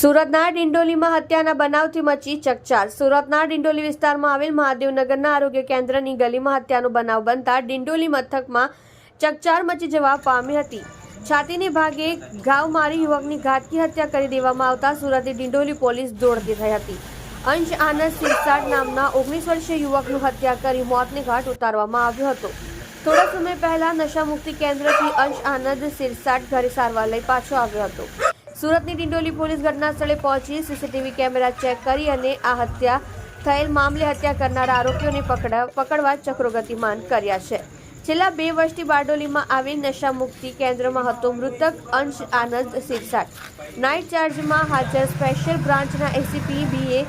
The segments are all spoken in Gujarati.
સુરતના ડિંડોલીમાં હત્યાના બનાવથી મચી ચકચાર. સુરતના ડિંડોલી વિસ્તારમાં આવેલ મહાદેવનગરના આરોગ્ય કેન્દ્રની ગલીમાં હત્યાનો બનાવ બનતા ડિંડોલી મથકમાં ચકચાર મચી જવા પામી હતી. છાતીની ભાગે ઘાવ મારી યુવકની ઘાતકી હત્યા કરી દેવામાં આવતા સુરતની ડિંડોલી પોલીસ દોડતી થઈ હતી. અંશ આનંદ સિરસાટ નામના ઓગણીસ વર્ષીય યુવકનું હત્યા કરી મોતને ઘાટ ઉતારવામાં આવ્યો હતો. થોડા સમય પહેલા નશામુક્તિ કેન્દ્રથી અંશ આનંદ સિરસાટ ઘરે સારવાર લઈ પાછો આવ્યો હતો. સુરતની ડિંડોલી પોલીસ ઘટના સ્થળે પહોંચી, સીસીટીવી કેમેરા ચેક કરી અને આ હત્યા થયેલ મામલે હત્યા કરનારા આરોપીઓને પકડા, પકડવા ચક્રો ગતિમાન કર્યા છે. છેલ્લા બે વર્ષથી બારડોલીમાં આવેલ નશામુક્તિ કેન્દ્રમાં હતો મૃતક અંશ આનંદ સિરસાટ. નાઇટ ચાર્જમાં હાજર સ્પેશિયલ બ્રાન્ચના એસીપી બીએ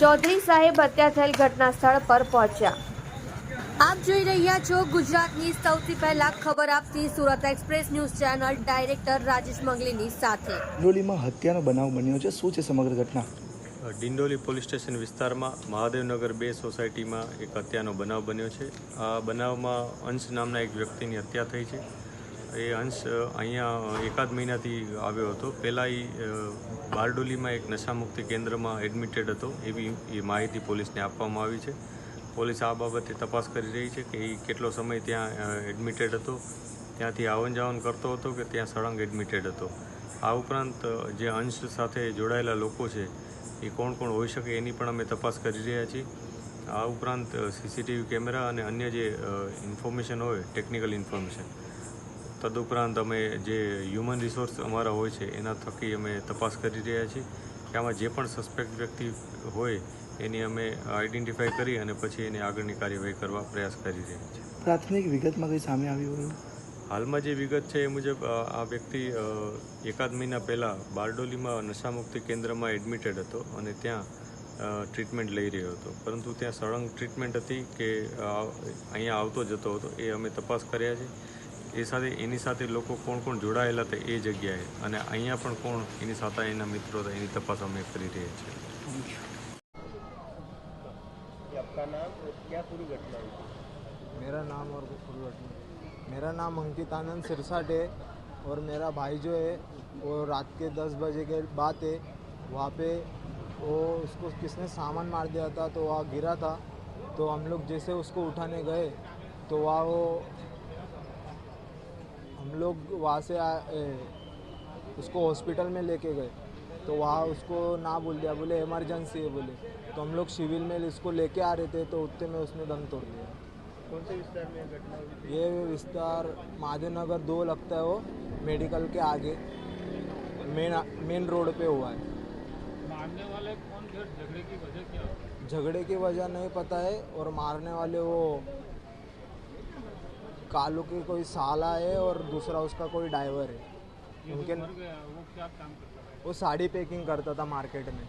ચૌધરી સાહેબ હત્યા થયેલ ઘટના સ્થળ પર પહોંચ્યા. આપ જોઈ રહ્યા છો ગુજરાતની સૌથી પહેલા ખબર આપતી Surat express news channel director Rajesh મંગલીની સાથે. ડિંડોલીમાં હત્યાનો બનાવ બન્યો છે. શું છે સમગ્ર ઘટના? ડિંડોલી પોલીસ સ્ટેશન વિસ્તારમાં મહાદેવનગર બે સોસાયટીમાં એક હત્યાનો બનાવ બન્યો છે. આ બનાવમાં અંશ નામના એક વ્યક્તિની હત્યા થઈ છે. એ અંશ અહીંયા એકાદ મહિનાથી આવ્યો હતો. પહેલાં એ બારડોલીમાં એક નશામુક્તિ કેન્દ્રમાં એડમિટેડ હતો. એવી એ માહિતી પોલીસને આપવામાં આવી છે. પોલીસ આ બાબતે તપાસ કરી રહી છે કે એ કેટલો સમય ત્યાં એડમિટેડ હતો. ત્યાંથી આવન જાવન કરતો હતો કે ત્યાં સળંગ એડમિટેડ હતો. આ ઉપરાંત જે અંશ સાથે જોડાયેલા લોકો છે, એ કોણ કોણ હોઈ શકે એની પણ અમે તપાસ કરી રહ્યા છીએ. આ ઉપરાંત સીસીટીવી કેમેરા અને અન્ય જે ઇન્ફોર્મેશન હોય, ટેકનિકલ ઇન્ફોર્મેશન. તદુપરાંત અમે જે હ્યુમન રિસોર્સ અમારા હોય છે, એના થકી અમે તપાસ કરી રહ્યા છીએ. કે આમાં જે પણ સસ્પેક્ટ વ્યક્તિ હોય એની અમે આઈડેન્ટિફાઈ કરી અને પછી એની આગળની કાર્યવાહી કરવા પ્રયાસ કરી રહ્યા છીએ. પ્રાથમિક વિગતમાં કંઈ સામે આવ્યું હોય હાલમાં જે વિગત છે એ મુજબ આ વ્યક્તિ એકાદ મહિના પહેલાં બારડોલીમાં નશામુક્તિ કેન્દ્રમાં એડમિટેડ હતો અને ત્યાં ટ્રીટમેન્ટ લઈ રહ્યો હતો. પરંતુ ત્યાં સળંગ ટ્રીટમેન્ટ હતી કે અહીંયા આવતો જતો હતો એ અમે તપાસ કર્યા છે. એ સાથે એની સાથે લોકો કોણ કોણ જોડાયેલા હતા એ જગ્યાએ અને અહીંયા પણ કોણ એની સાથે એના મિત્રો હતા એની તપાસ અમે કરી રહ્યા છીએ. मेरा नाम और पूरी घटना। मेरा नाम अंकित आनंद सिरसाट है और मेरा भाई जो है वो रात के दस बजे के बाद है। वहाँ पे वो उसको किसने सामान मार दिया था तो वहाँ गिरा था। तो हम लोग जैसे उसको उठाने गए तो वहाँ वो हम लोग वहाँ से आ, ए, उसको हॉस्पिटल में लेके गए। तो वहाँ उसको ना बोल दिया बोले इमरजेंसी है बोले। तो हम लोग सिविल में इसको लेके आ रहे थे तो उतने में उसने दम तोड़ दिया। कौन से विस्तार में घटना हुई ये विस्तार महादेव नगर दो लगता है वो मेडिकल के आगे। मेन मेन रोड पे हुआ है। मारने वाले कौन थे झगड़े की वजह क्या? झगड़े की वजह नहीं पता है और मारने वाले वो कालू के कोई साला है और दूसरा उसका कोई ड्राइवर है। उनके जो मर गया वो क्या काम करता था वो साड़ी पैकिंग करता था मार्केट में